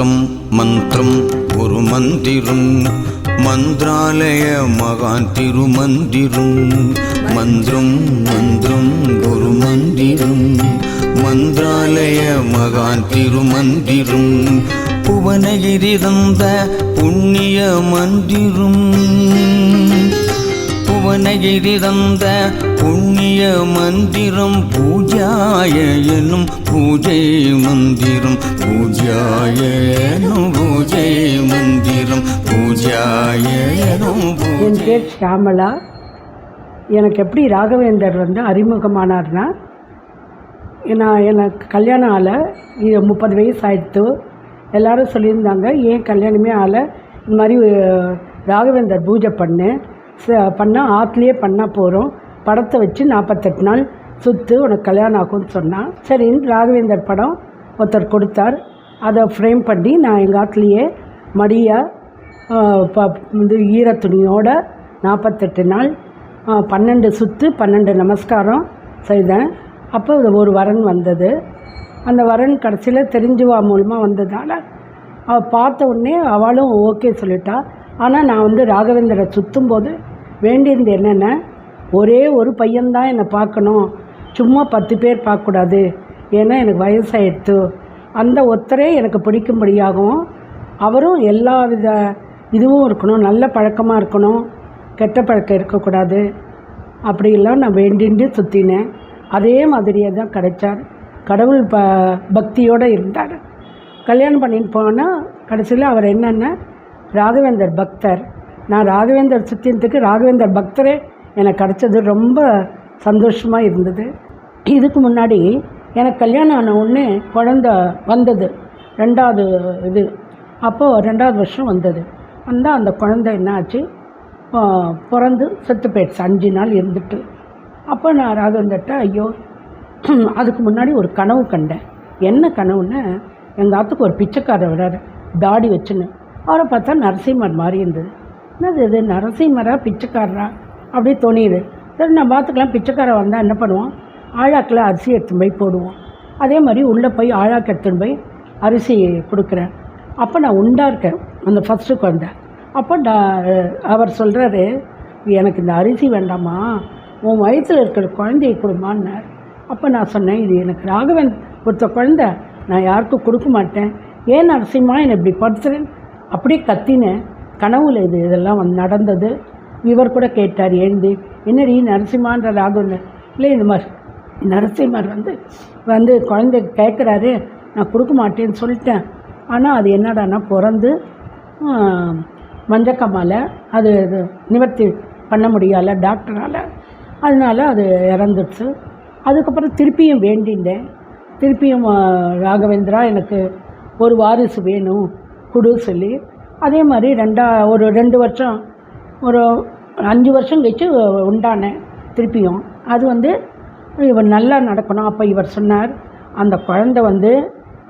மந்திரம் மந்திரம் ஒரு மந்திரம். மந்திராலய மகான் திருமந்திரம். மந்திரம் மந்திரம் ஒரு மந்திரம். மந்திராலய மகான் திருமந்திரம். புவனகிரி தந்த புண்ணிய மந்திரம். புவனகிரி தந்த புண்ணிய மந்திரம் பூஜாய எனும் பூஜை மந்திரம். பூஜாய எனும் பூஜை மந்திரம். பூஜாய எனும் பூ- என் பேர் எனக்கு எப்படி ராகவேந்தர் வந்து அறிமுகமானார்னா நான் எனக்கு கல்யாணம் ஆலை இது முப்பது வயசு ஆயிடுத்து எல்லோரும் சொல்லியிருந்தாங்க ஏன் கல்யாணமே ஆலை இந்த மாதிரி ராகவேந்தர் பூஜை பண்ணு பண்ணால் ஆற்றுலேயே பண்ணால் போகிறோம் படத்தை வச்சு நாற்பத்தெட்டு நாள் சுற்று உனக்கு கல்யாணம் ஆகும்னு சொன்னான் சரின்னு ராகவேந்தர் படம் ஒருத்தர் கொடுத்தார். அதை ஃப்ரேம் பண்ணி நான் எங்கள் ஆற்றுலேயே மடியாக ப இது துணியோட நாற்பத்தெட்டு நாள் பன்னெண்டு சுற்று பன்னெண்டு நமஸ்காரம் செய்தேன். அப்போ ஒரு வரன் வந்தது. அந்த வரன் கடைசியில் தெரிஞ்சுவா மூலமாக வந்ததால் அவள் பார்த்த உடனே அவளும் ஓகே சொல்லிட்டா. ஆனால் நான் வந்து ராகவேந்தரை சுற்றும் போது வேண்டியது என்னென்ன? ஒரே ஒரு பையன்தான் என்னை பார்க்கணும். சும்மா பத்து பேர் பார்க்கக்கூடாது. ஏன்னா எனக்கு வயசாயிடுத்து. அந்த ஒருத்தரே எனக்கு பிடிக்கும்படியாகவும் அவரும் எல்லா வித இதுவும் இருக்கணும். நல்ல பழக்கமாக இருக்கணும். கெட்ட பழக்கம் இருக்கக்கூடாது. அப்படிலாம் நான் வேண்டிண்டு சுற்றினேன் அதே மாதிரியே தான் கிடைச்சார். கடவுள் ப பக்தியோடு இருந்தார். கல்யாணம் பண்ணிட்டு போனால் கடைசியில் அவர் என்னென்ன? ராகவேந்தர் பக்தர். நான் ராகவேந்தர் சுத்தினத்துக்கு ராகவேந்தர் பக்தரே எனக்கு கிடச்சது ரொம்ப சந்தோஷமாக இருந்தது. இதுக்கு முன்னாடி எனக்கு கல்யாணம் ஆன உடனே குழந்த வந்தது ரெண்டாவது இது. அப்போது ரெண்டாவது வருஷம் வந்தது. வந்தால் அந்த குழந்த என்னாச்சு? பிறந்து செத்து போயிடுச்சு அஞ்சு நாள் இருந்துட்டு. அப்போ நான் ராகவேந்தர்கிட்ட ஐயோ அதுக்கு முன்னாடி ஒரு கனவு கண்டேன். என்ன கனவுன்னு எங்கள் ஆத்துக்கு ஒரு பிச்சைக்காரர் வர்றாரு தாடி வச்சுன்னு. அவரை பார்த்தா நரசிம்மர் மாதிரி இருந்தது. என்னது இது? நரசிம்மரா? பிச்சைக்காரரா? அப்படியே தோணியுது. சரி நான் பார்த்துக்கலாம் பிச்சைக்காரன் வந்தால் என்ன பண்ணுவோம் ஆழாக்கில் அரிசி எடுத்துன்னு போய் போடுவோம் அதே மாதிரி உள்ளே போய் ஆழாக்கு எடுத்துன்னு போய் அரிசி கொடுக்குறேன். அப்போ நான் உண்டாக இருக்கேன். அந்த ஃபஸ்ட்டு குழந்த. அப்போ டா- அவர் சொல்கிறாரு எனக்கு இந்த அரிசி வேண்டாமா உன் வயசில் இருக்கிற குழந்தைய கொடுமான்னார் அப்போ நான் சொன்னேன் இது எனக்கு ராகவன் கொடுத்த குழந்தை. நான் யாருக்கும் கொடுக்க மாட்டேன். ஏன் நரசிம்மா என்னை இப்படி படுத்துறேன் அப்படியே கத்தினேன். கனவுல இது இதெல்லாம் வந்து நடந்தது. இவர் கூட கேட்டார் எழுந்து என்னடி நரசிம்மான்ற ராகுன்னு இல்லை இந்த மாதிரி நரசிம்மர் வந்து வந்து குழந்தை கேட்குறாரு. நான் கொடுக்க மாட்டேன்னு சொல்லிட்டேன். ஆனால் அது என்னடானா பிறந்து மஞ்சக்கம்மால் அது இது நிவர்த்தி பண்ண முடியலை டாக்டரால். அதனால அது இறந்துடுச்சு. அதுக்கப்புறம் திருப்பியும் வேண்டிண்டேன் திருப்பியும் ராகவேந்திரா எனக்கு ஒரு வாரிசு வேணும் கொடு சொல்லி அதே மாதிரி ரெண்டா ஒரு ரெண்டு வருஷம் ஒரு அஞ்சு வருஷம் கழிச்சு உண்டானேன் திருப்பியும். அது வந்து இவர் நல்லா நடக்கணும். அப்போ இவர் சொன்னார் அந்த குழந்தை வந்து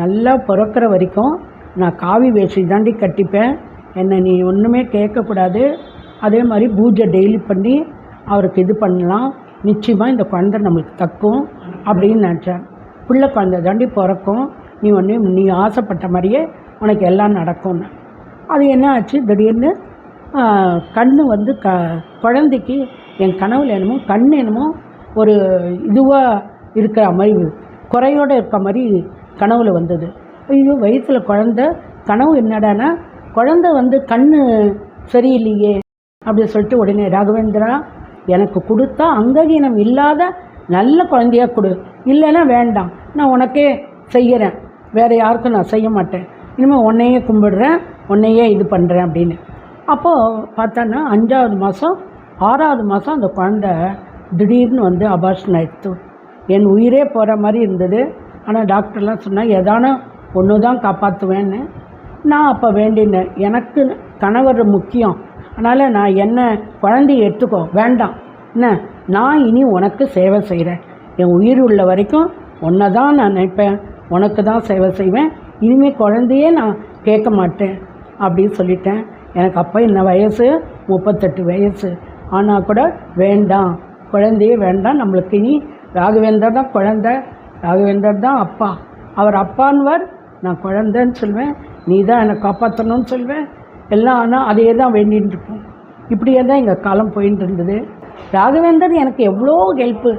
நல்லா பிறக்கிற வரைக்கும் நான் காவி வேஷ்டி தாண்டி கட்டிப்பேன். என்னை நீ ஒன்றுமே கேட்கக்கூடாது. அதே மாதிரி பூஜை டெய்லி பண்ணி அவருக்கு இது பண்ணலாம். நிச்சயமாக இந்த குழந்தை நம்மளுக்கு தக்கும் அப்படின்னு நினச்சேன். பிள்ளை குழந்தை தாண்டி பிறக்கும். நீ ஒன்று நீ ஆசைப்பட்ட மாதிரியே உனக்கு எல்லாம் நடக்கும்னு. அது என்ன ஆச்சு? திடீர்னு கண் வந்து க குழந்தைக்கு என் கனவுல என்னமோ கண் என்னமோ ஒரு இதுவாக இருக்கிற மாதிரி குறையோடு இருக்க மாதிரி கனவில் வந்தது. ஐயோ வயிற்றில் குழந்த கனவு என்னடான்னா குழந்த வந்து கண் சரியில்லையே அப்படின்னு சொல்லிட்டு உடனே ராகவேந்திரா எனக்கு கொடுத்தா அங்ககீனம் இல்லாத நல்ல குழந்தையா கொடு. இல்லைன்னா வேண்டாம். நான் உனக்கே செய்கிறேன் வேறு யாருக்கும் நான் செய்ய மாட்டேன். இனிமேல் உன்னையே கும்பிடுறேன் உன்னையே இது பண்ணுறேன் அப்படின்னு. அப்போது பார்த்தோன்னா அஞ்சாவது மாதம் ஆறாவது மாதம் அந்த குழந்த திடீர்னு வந்து அபார்ஷன் ஆயிடுத்து என் உயிரே போகிற மாதிரி இருந்தது. ஆனால் டாக்டர்லாம் சொன்னால் எதான ஒன்று தான் காப்பாற்றுவேன்னு நான் அப்போ வேண்டினேன். எனக்கு கணவர் முக்கியம். அதனால் நான் என்ன குழந்தைய எடுத்துக்கோ வேண்டாம். என்ன? நான் இனி உனக்கு சேவை செய்கிறேன் என் உயிர் உள்ள வரைக்கும் உன்னை தான் நான் நினைப்பேன். உனக்கு தான் சேவை செய்வேன். இனிமேல் குழந்தையே நான் கேட்க மாட்டேன் அப்படின்னு சொல்லிட்டேன். எனக்கு அப்போ என்ன வயசு? முப்பத்தெட்டு வயசு. ஆனால் கூட வேண்டாம். குழந்தையே வேண்டாம். நம்மளுக்கு இனி ராகவேந்தர் தான் குழந்த. ராகவேந்தர் தான் அப்பா. அவர் அப்பான்வர் நான் குழந்தைன்னு சொல்வேன். நீ தான் என்னை காப்பாற்றணும்னு சொல்வேன். எல்லாம் ஆனால் அதையே தான் வேண்டின்னு இருப்போம் இப்படியே தான் எங்கள் காலம் போயின்னு இருந்தது. ராகவேந்தர் எனக்கு எவ்வளோ ஹெல்ப்பு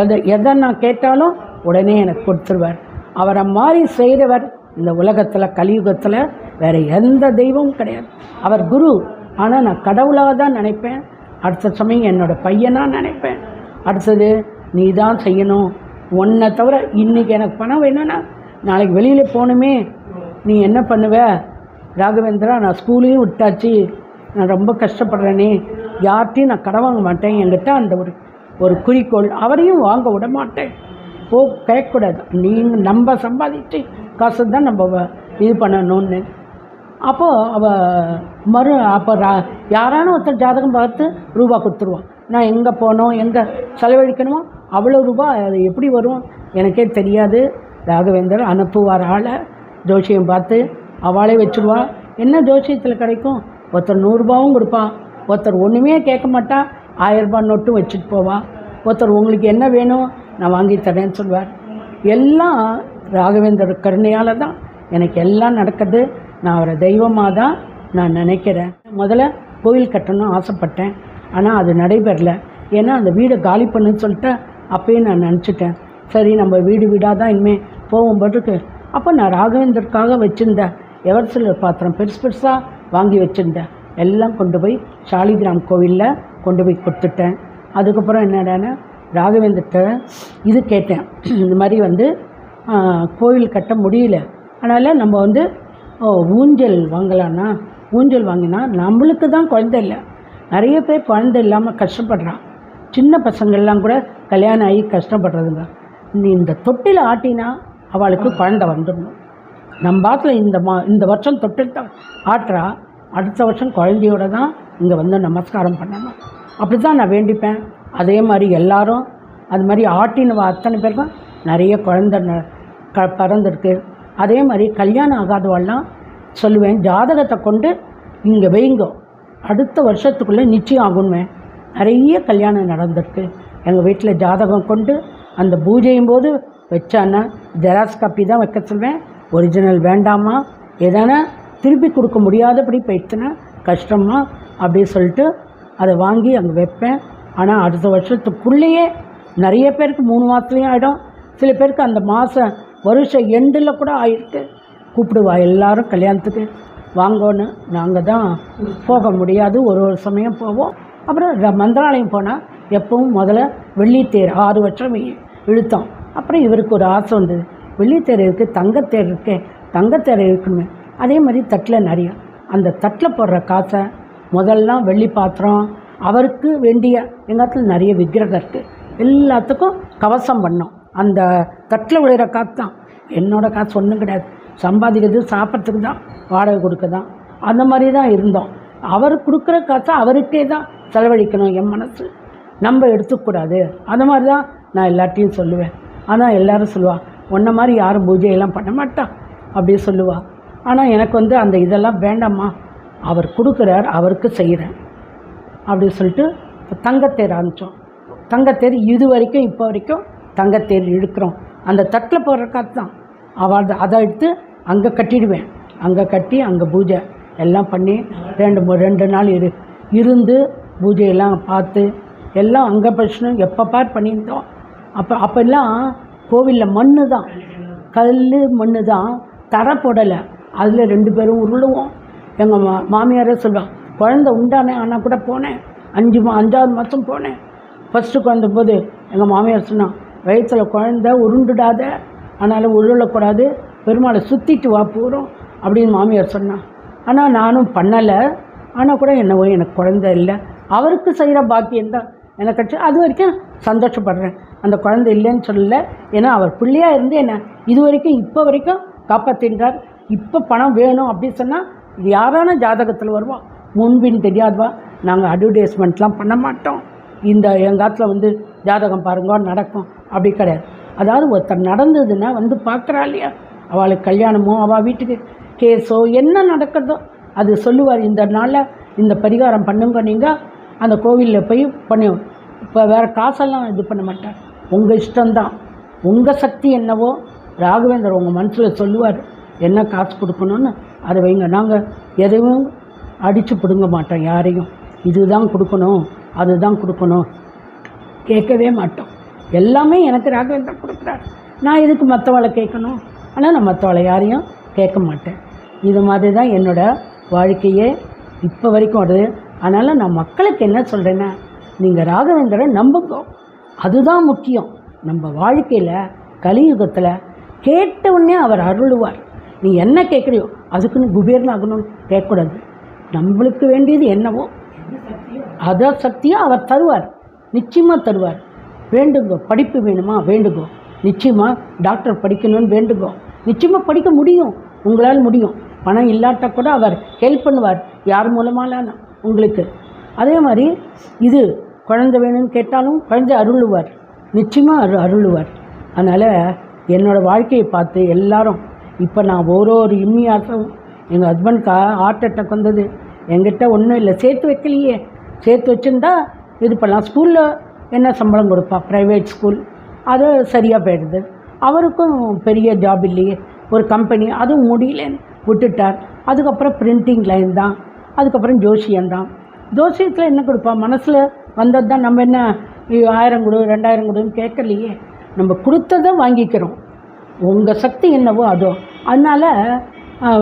எதை எதை நான் கேட்டாலும் உடனே எனக்கு கொடுத்துருவார். அவரை மாதிரி செய்கிறவர் இந்த உலகத்தில் கலியுகத்தில் வேறு எந்த தெய்வமும் கிடையாது. அவர் குரு. ஆனால் நான் கடவுளாக தான் நினைப்பேன். அடுத்த சமயம் என்னோட பையனாக நினைப்பேன். அடுத்தது நீ தான் செய்யணும். உன்னை தவிர இன்றைக்கி எனக்கு பணம் வேணும்னா நாளைக்கு வெளியில் போகணுமே. நீ என்ன பண்ணுவ? ராகவேந்திரா நான் ஸ்கூலையும் விட்டாச்சு. நான் ரொம்ப கஷ்டப்படுறேனே. யார்கிட்டையும் நான் கடன் வாங்க மாட்டேன். என்கிட்ட அந்த ஒரு ஒரு குறிக்கோள். அவரையும் வாங்க விட மாட்டேன். போ கேட்கக்கூடாது. நீங்கள் நம்ம சம்பாதிச்சு காசு தான் நம்ம இது பண்ணணும்னு. அப்போது அவள் மறு அப்போ ரா யாரான ஒருத்தர் ஜாதகம் பார்த்து ரூபா கொடுத்துருவான். நான் எங்கே போனோம் எங்கே செலவழிக்கணுமோ அவ்வளோ ரூபா அது எப்படி வரும்? எனக்கே தெரியாது. ராகவேந்தர் அனுப்புவார் ஆளை. ஜோசியம் பார்த்து அவளே வச்சுருவா. என்ன ஜோசியத்தில் கிடைக்கும்? ஒருத்தர் நூறுரூபாவும் கொடுப்பான். ஒருத்தர் ஒன்றுமே கேட்க மாட்டா. ஆயிரரூபா நோட்டும் வச்சுட்டு போவாள் ஒருத்தர் உங்களுக்கு என்ன வேணும்? நான் வாங்கி தரேன்னு சொல்வார். எல்லாம் ராகவேந்தர் கருணையால் தான் எனக்கு எல்லாம் நடக்குது. நான் அவரை தெய்வமாக தான் நான் நினைக்கிறேன். முதல்ல கோயில் கட்டணும்னு ஆசைப்பட்டேன். ஆனால் அது நடைபெறல. ஏன்னா அந்த வீடை காலி பண்ணுன்னு சொல்லிட்டு அப்பயே நான் நினச்சிட்டேன். சரி நம்ம வீடு வீடாக தான் இனிமேல் போகும்போதுக்கு அப்போ நான் ராகவேந்தருக்காக வச்சுருந்தேன் எவர்சிலர் பாத்திரம் பெருசு பெருசாக வாங்கி வச்சுருந்தேன் எல்லாம் கொண்டு போய் சாலிகிராம் கோவிலில் கொண்டு போய் கொடுத்துட்டேன். அதுக்கப்புறம் என்னடான்னா ராகவேந்திரத்தை இது கேட்டேன். இந்த மாதிரி வந்து கோவில் கட்ட முடியல. அதனால் நம்ம வந்து ஓ, ஊஞ்சல் வாங்கலான்னா ஊஞ்சல் வாங்கினா நம்மளுக்கு தான் குழந்தை இல்லை. நிறைய பேர் குழந்தை இல்லாமல் கஷ்டப்படுறான். சின்ன பசங்கள்லாம் கூட கல்யாணம் ஆகி கஷ்டப்படுறதுங்க. நீ இந்த தொட்டில் ஆட்டினா அவளுக்கு குழந்தை வந்துடணும். நம்ம பாட்டில் இந்த மா இந்த வருஷம் தொட்டில் தான் ஆட்டுறா. அடுத்த வருஷம் குழந்தையோட தான் இங்கே வந்து நமஸ்காரம் பண்ணணும். அப்படி தான் நான் வேண்டிப்பேன். அதே மாதிரி எல்லாரும் அது மாதிரி ஆட்டின்னு அத்தனை பேருக்கும் நிறைய குழந்தை ந- க பிறந்திருக்கு. அதே மாதிரி கல்யாணம் ஆகாதவெல்லாம் சொல்லுவேன் ஜாதகத்தை கொண்டு இங்கே வைங்கோ. அடுத்த வருஷத்துக்குள்ளே நிச்சயம் ஆகுமே நிறைய கல்யாணம் நடந்திருக்கு. எங்கள் வீட்டில் ஜாதகம் கொண்டு அந்த பூஜையும் போது வச்சான்னா ஜெராக்ஸ் காப்பி தான் வைக்க சொல்வேன். ஒரிஜினல் வேண்டாமா? எதனா திருப்பி கொடுக்க முடியாதபடி போயிடுச்சுன்னா கஷ்டமா? அப்படி சொல்லிட்டு அதை வாங்கி அங்கே வைப்பேன். ஆனால் அடுத்த வருஷத்துக்குள்ளேயே நிறைய பேருக்கு மூணு மாதத்துலேயும் ஆகிடும் சில பேருக்கு அந்த மாதம் வருஷம் எண்டில் கூட ஆயிருக்கு. கூப்பிடுவா எல்லாரும் கல்யாணத்துக்கு வாங்கோன்னு. நாங்கள் தான் போக முடியாது. ஒரு ஒரு சமயம் போவோம். அப்புறம் மந்திராலயம் போனால் எப்பவும் முதல்ல வெள்ளித்தேர் ஆறு வருஷம் இழுத்தோம். அப்புறம் இவருக்கு ஒரு ஆசை வந்தது வெள்ளித்தேர் இருக்குது தங்கத்தேர் இருக்கே தங்கத்தேர் இருக்கணுமே அதே மாதிரி தட்டில் நிறையா. அந்த தட்டில் போடுற காசை முதல்லாம் வெள்ளி பாத்திரம் அவருக்கு வேண்டிய எங்கள் நிறைய விக்கிரகம் இருக்குது எல்லாத்துக்கும் கவசம் பண்ணோம். அந்த தட்டில் விழுகிற காசு தான். என்னோடய காசு ஒன்றும் கிடையாது. சம்பாதிக்கிறது சாப்பிட்றதுக்கு தான் வாடகை கொடுக்க தான். அந்த மாதிரி தான் இருந்தோம். அவர் கொடுக்குற காசை அவருக்கே தான் செலவழிக்கணும் என் மனசு. நம்ம எடுத்துக்கூடாது அந்த மாதிரி தான் நான் எல்லாத்தையும் சொல்லுவேன். ஆனால் எல்லோரும் சொல்லுவாள் உன்ன மாதிரி யாரும் பூஜையெல்லாம் பண்ண மாட்டா? அப்படி சொல்லுவாள் ஆனால் எனக்கு வந்து அந்த இதெல்லாம் வேண்டாம்மா. அவர் கொடுக்குறார் அவருக்கு செய்கிறேன் அப்படின்னு சொல்லிட்டு தங்கத்தேர் ஆரம்பித்தோம் தங்கத்தேர் இது வரைக்கும் இப்போ வரைக்கும் தங்கத்தேர் இழுக்கிறோம். அந்த தட்டில் போடுற காற்று தான். அவள் அதை எடுத்து அங்கே கட்டிடுவேன். அங்கே கட்டி அங்கே பூஜை எல்லாம் பண்ணி ரெண்டு ரெண்டு நாள் இரு இருந்து பூஜையெல்லாம் பார்த்து எல்லாம் அங்கே பிரச்சனை எப்போ பார் பண்ணியிருந்தோம். அப்போ அப்போல்லாம் கோவிலில் மண் தான். கல் மண் தான். தரை போடலை. அதில் ரெண்டு பேரும் உருளுவோம். எங்கள் மா மாமியாரே சொல்லுவாள் குழந்த உண்டானே ஆனால் கூட போனேன். அஞ்சு மா அஞ்சாவது மாதம் போனேன். ஃபஸ்ட்டு குழந்த போது எங்கள் மாமியார் சொன்னான் வயிற்றுல குழந்த உருண்டுடாத ஆனாலும் உருளக்கூடாது பெருமாளை சுற்றிட்டு வா போகிறோம் அப்படின்னு மாமியார் சொன்னான் ஆனால் நானும் பண்ணலை. ஆனால் கூட என்னவோ எனக்கு குழந்த இல்லை. அவருக்கு செய்கிற பாக்கியம் தான் எனக்கு கிடைச்சு அது வரைக்கும் சந்தோஷப்படுறேன். அந்த குழந்தை இல்லைன்னு சொல்லலை. ஏன்னா அவர் பிள்ளையாக இருந்து என்ன இது வரைக்கும் இப்போ வரைக்கும் காப்பாற்றின்றார் இப்போ பணம் வேணும் அப்படின்னு சொன்னால் இது யாரான ஜாதகத்தில் வருவான் முன்பின் தெரியாதவா? நாங்கள் அட்வர்டைஸ்மெண்ட்லாம் பண்ண மாட்டோம். இந்த எங்காத்துல வந்து ஜாதகம் பாருங்க நடக்கும். அப்படி கிடையாது. அதாவது ஒருத்தர் நடந்ததுன்னா வந்து பார்க்குறா இல்லையா? அவளுக்கு கல்யாணமோ அவள் வீட்டுக்கு கேஸோ என்ன நடக்குதோ அது சொல்லுவார். இந்த நாளில் இந்த பரிகாரம் பண்ணுங்க நீங்கள் அந்த கோவிலில் போய் பண்ணி. இப்போ வேறு காசெல்லாம் இது பண்ண மாட்டேன் உங்கள் இஷ்டம்தான். உங்கள் சக்தி என்னவோ ராகவேந்தர் உங்கள் மனசில் சொல்லுவார். என்ன காசு கொடுக்கணும்னு? அதை வைங்க. நாங்கள் எதுவும் அடித்து பிடுங்க மாட்டோம் யாரையும். இதுதான் கொடுக்கணும் அதுதான் கொடுக்கணும். கேட்கவே மாட்டோம். எல்லாமே எனக்கு ராகவேந்தர் கொடுக்குறாரு. நான் எதுக்கு மற்றவளை கேட்கணும்? ஆனால் நான் மற்றவளை யாரையும் கேட்க மாட்டேன். இது மாதிரி தான் என்னோடய வாழ்க்கையே இப்போ வரைக்கும் வருது. அதனால் நான் மக்களுக்கு என்ன சொல்கிறேன்னா நீங்கள் ராகவேந்தரை நம்புங்க. அதுதான் முக்கியம். நம்ம வாழ்க்கையில் கலியுகத்தில் கேட்ட உடனே அவர் அருளுவார். நீ என்ன கேட்குறியோ அதுக்குன்னு குபேர்னாகணும்னு கேட்கக்கூடாது. நம்மளுக்கு வேண்டியது என்னவோ? அதை சக்தியாக அவர் தருவார். நிச்சயமாக தருவார். வேண்டுங்கோ. படிப்பு வேணுமா? வேண்டுங்கோ. நிச்சயமாக டாக்டர் படிக்கணும்னு வேண்டுங்கோ. நிச்சயமாக படிக்க முடியும். உங்களால் முடியும். பணம் இல்லாட்டா கூட அவர் ஹெல்ப் பண்ணுவார். யார் மூலமாலாம் உங்களுக்கு. அதே மாதிரி இது குழந்தை வேணும்னு கேட்டாலும் குழந்தை அருளுவார். நிச்சயமாக அரு அருளுவார். அதனால் என்னோடய வாழ்க்கையை பார்த்து எல்லாரும் இப்போ நான் ஒரு ஒரு இம்மியாசம். எங்கள் ஹஸ்பண்ட்க்கு ஹார்ட் அட்டாக் வந்தது. என்கிட்ட ஒன்றும் இல்லை. சேர்த்து வைக்கலையே. சேர்த்து வச்சுருந்தா இது பண்ணலாம். ஸ்கூலில் என்ன சம்பளம் கொடுப்பா? ப்ரைவேட் ஸ்கூல் அது சரியாக போயிடுது. அவருக்கும் பெரிய ஜாப் இல்லையே. ஒரு கம்பெனி அதுவும் முடியலன்னு விட்டுட்டார். அதுக்கப்புறம் பிரிண்டிங் லைன் தான். அதுக்கப்புறம் ஜோசியம் தான். ஜோசியத்தில் என்ன கொடுப்பா? மனசில் வந்தது தான் நம்ம என்ன ஆயிரம் கொடு ரெண்டாயிரம் கொடுன்னு கேட்கலையே. நம்ம கொடுத்ததை வாங்கிக்கிறோம். உங்கள் சக்தி என்னவோ அதோ. அதனால்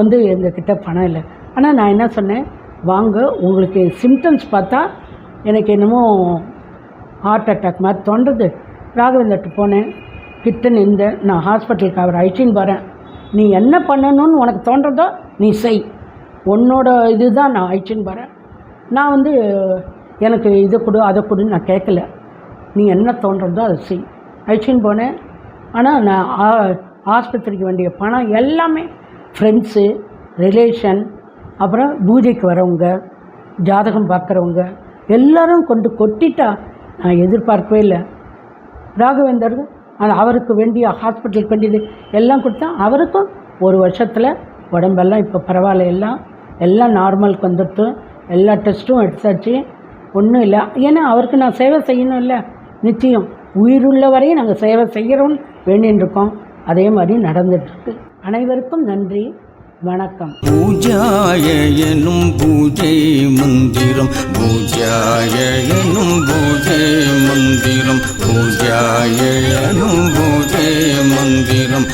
வந்து எங்கக்கிட்ட பணம் இல்லை. ஆனால் நான் என்ன சொன்னேன்? வாங்க. உங்களுக்கு சிம்டம்ஸ் பார்த்தா எனக்கு என்னமோ ஹார்ட் அட்டாக் மாதிரி தோன்றது. ராகவேந்தர்கிட்ட போனேன். கிட்ட இந்த நான் ஹாஸ்பிட்டலுக்கு அவர் அழைச்சின்னு வரேன் நீ என்ன பண்ணணும்னு உனக்கு தோன்றதோ நீ செய். உன்னோட இது தான் நான் அழைச்சின்னு வரேன் நான் வந்து எனக்கு இதை கொடு அதை கொடுன்னு நான் கேட்கல. நீ என்ன தோன்றதோ அதை செய். அழைச்சின்னு போனேன். ஆனால் நான் ஆ- ஆஸ்பத்திரிக்கு வேண்டிய பணம் எல்லாமே ஃப்ரெண்ட்ஸு ரிலேஷன் அப்புறம் பூஜைக்கு வரவங்க ஜாதகம் பார்க்குறவங்க எல்லாரும் கொண்டு கொட்டிட்டா நான் எதிர்பார்க்கவே இல்லை. ராகவேந்தர் அவருக்கு வேண்டிய ஹாஸ்பிட்டலுக்கு வேண்டியது எல்லாம் கொடுத்தா அவருக்கும் ஒரு வருஷத்தில் உடம்பெல்லாம் இப்போ பரவாயில்ல. எல்லாம் எல்லாம் நார்மலுக்கு வந்துட்டு எல்லா டெஸ்ட்டும் எடுத்தாச்சு. ஒன்றும் இல்லை. ஏன்னா அவருக்கு நான் சேவை செய்யணும் இல்லை நிச்சயம் உயிருள்ள வரையும் நாங்கள் சேவை செய்கிறோம்னு வேண்டின்னு இருக்கோம். அதே மாதிரி நடந்துட்டுருக்கு அனைவருக்கும் நன்றி. வணக்கம். பூஜாய எனும் பூஜை மந்திரம் பூஜாய எனும் பூஜை மந்திரம் பூஜாய எனும் பூஜை மந்திரம்.